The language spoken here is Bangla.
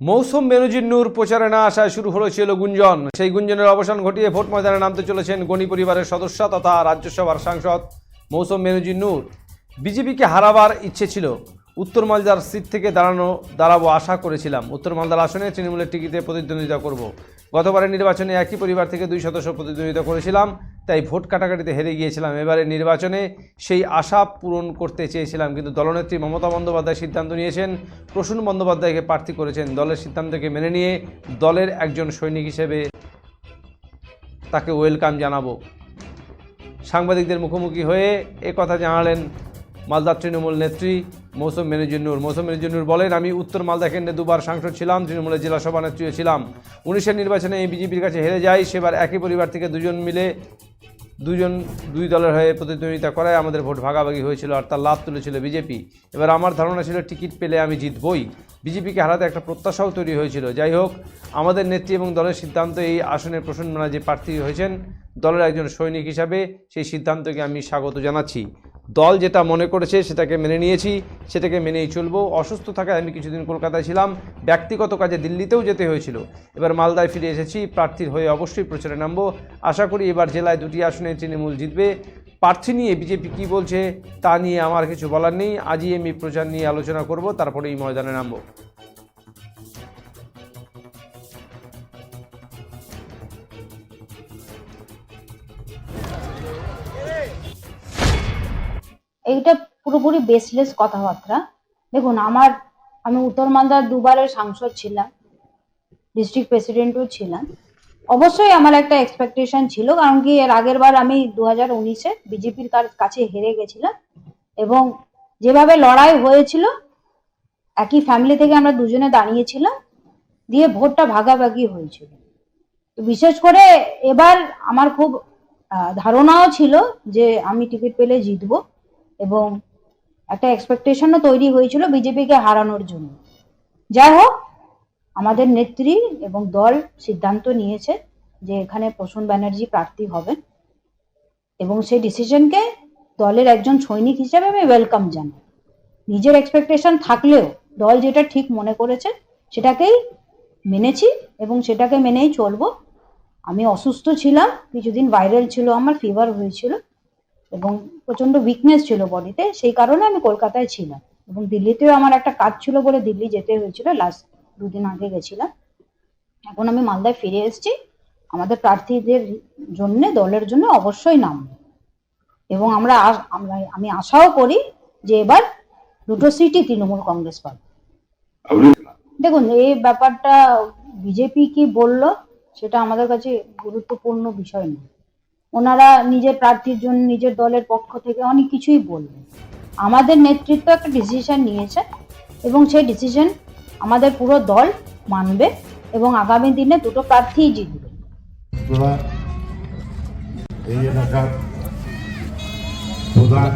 মৌসুম বেনজির নূর প্রচারে না আসায় শুরু হয়েছিল গুঞ্জন। সেই গুঞ্জনের অবসান ঘটিয়ে ভোট ময়দানে নামতে চলেছেন গণি পরিবারের সদস্য তথা রাজ্যসভার সাংসদ মৌসুম বেনজির নূর। বিজেপিকে হারাবার ইচ্ছে ছিল। উত্তর মালদার সিট থেকে দাঁড়ানো, দাঁড়াবো আশা করেছিলাম। উত্তর মালদার আসনে তৃণমূলের টিকিতে প্রতিদ্বন্দ্বিতা করব। গতবারের নির্বাচনে একই পরিবার থেকে দুই সদস্য প্রতিদ্বন্দ্বিতা করেছিলাম। তাই ভোট কাটাকাটিতে হেরে গিয়েছিলাম। এবারে নির্বাচনে সেই আশা পূরণ করতে চেয়েছিলাম, কিন্তু দলনেত্রী মমতা বন্দ্যোপাধ্যায় সিদ্ধান্ত নিয়েছেন। প্রসূন বন্দ্যোপাধ্যায়কে প্রার্থী করেছেন। দলের সিদ্ধান্তকে মেনে নিয়ে দলের একজন সৈনিক হিসেবে তাকে ওয়েলকাম জানাব। সাংবাদিকদের মুখোমুখি হয়ে এ কথা জানালেন মালদার তৃণমূল নেত্রী মৌসুম মেনুজুন্নুর মৌসুম মেনুজুন্নুর বলেন, আমি উত্তর মালদা কেন্দ্রে দুবার সাংসদ ছিলাম, তৃণমূলের জেলা সভানেত্রীও ছিলাম। উনিশের নির্বাচনে এই বিজেপির কাছে হেরে যাই, সেবার একই পরিবার থেকে দুজন মিলে দুজন, দুই দলের হয়ে প্রতিদ্বন্দ্বিতা করায় আমাদের ভোট ভাগাভাগি হয়েছিল আর তার লাভ তুলেছিল বিজেপি। এবার আমার ধারণা ছিল, টিকিট পেলে আমি জিতবই। বিজেপিকে হারাতে একটা প্রত্যাশাও তৈরি হয়েছিল। যাই হোক, আমাদের নেত্রী এবং দলের সিদ্ধান্ত এই আসনের প্রসন্ন যে প্রার্থী হয়েছেন, দলের একজন সৈনিক হিসাবে সেই সিদ্ধান্তকে আমি স্বাগত জানাচ্ছি। দল যেটা মনে করেছে সেটাকে মেনে নিয়েছি, সেটাকে মেনেই চলবো। অসুস্থ থাকায় আমি কিছুদিন কলকাতায় ছিলাম, ব্যক্তিগত কাজে দিল্লিতেও যেতে হয়েছিল। এবার মালদায় ফিরে এসেছি, প্রার্থীর হয়ে অবশ্যই প্রচারে নামবো। আশা করি এবার জেলায় দুটি আসনে তৃণমূল জিতবে। প্রার্থী নিয়ে বিজেপি কী বলছে তা নিয়ে আমার কিছু বলার নেই। আজই আমি প্রচার নিয়ে আলোচনা করব তারপরে এই ময়দানে নামবো। এইটা পুরোপুরি বেসলেস কথাবার্তা। দেখুন, আমার, আমি উত্তর মালদার দুবারের সাংসদ ছিলাম ডিস্ট্রিক্ট প্রেসিডেন্টও ছিলাম। অবশ্যই আমার একটা এক্সপেকটেশন ছিল, কারণ কি এর আগের বার আমি দু হাজার উনিশে বিজেপির কাছে হেরে গেছিলাম এবং যেভাবে লড়াই হয়েছিল, একই ফ্যামিলি থেকে আমরা দুজনে দাঁড়িয়েছিলাম, দিয়ে ভোটটা ভাগাভাগি হয়েছিল। তো বিশেষ করে এবার আমার খুব ধারণাও ছিল যে আমি টিকিট পেলে জিতবো। এবং একটা এক্সপেকটেশনও তৈরি হয়েছিল বিজেপিকে হারানোর জন্য। যাই হোক, আমাদের নেত্রী এবং দল সিদ্ধান্ত নিয়েছে যে এখানে প্রসূন ব্যানার্জি প্রার্থী হবেন এবং সেই ডিসিশনকে দলের একজন সৈনিক হিসেবে আমি ওয়েলকাম জানাই। নিজের এক্সপেকটেশন থাকলেও দল যেটা ঠিক মনে করেছে সেটাকেই মেনেছি এবং সেটাকে মেনেই চলবো। আমি অসুস্থ ছিলাম, কিছুদিন ভাইরাল ছিল, আমার ফিভার হয়েছিল। এবং প্রচণ্ড উইকনেস ছিল বডিতে সেই কারণে আমি কলকাতায় ছিলাম। এবং দিল্লিতেও আমার একটা কাজ ছিল বলে দিল্লি যেতে হয়েছিল লাস্ট দুদিন আগে গেছিলাম। এখন আমি মালদায় ফিরে এসেছি। আমাদের প্রার্থীদের জন্য দলের জন্য অবশ্যই নাম। এবং আমরা আমরা আমি আশাও করি যে এবার দুটো সিটই তৃণমূল কংগ্রেস পাবে। দেখুন এই ব্যাপারটা বিজেপি কি বলল সেটা আমাদের কাছে গুরুত্বপূর্ণ বিষয় নয়। ওনারা নিজের প্রার্থীর জন্য, নিজের দলের পক্ষ থেকে অনেক কিছুই বলবেন আমাদের নেতৃত্ব একটা ডিসিশন নিয়েছে এবং সেই ডিসিশন আমাদের পুরো দল মানবে এবং আগামী দিনে দুটো প্রার্থীই জিতবে। প্রধান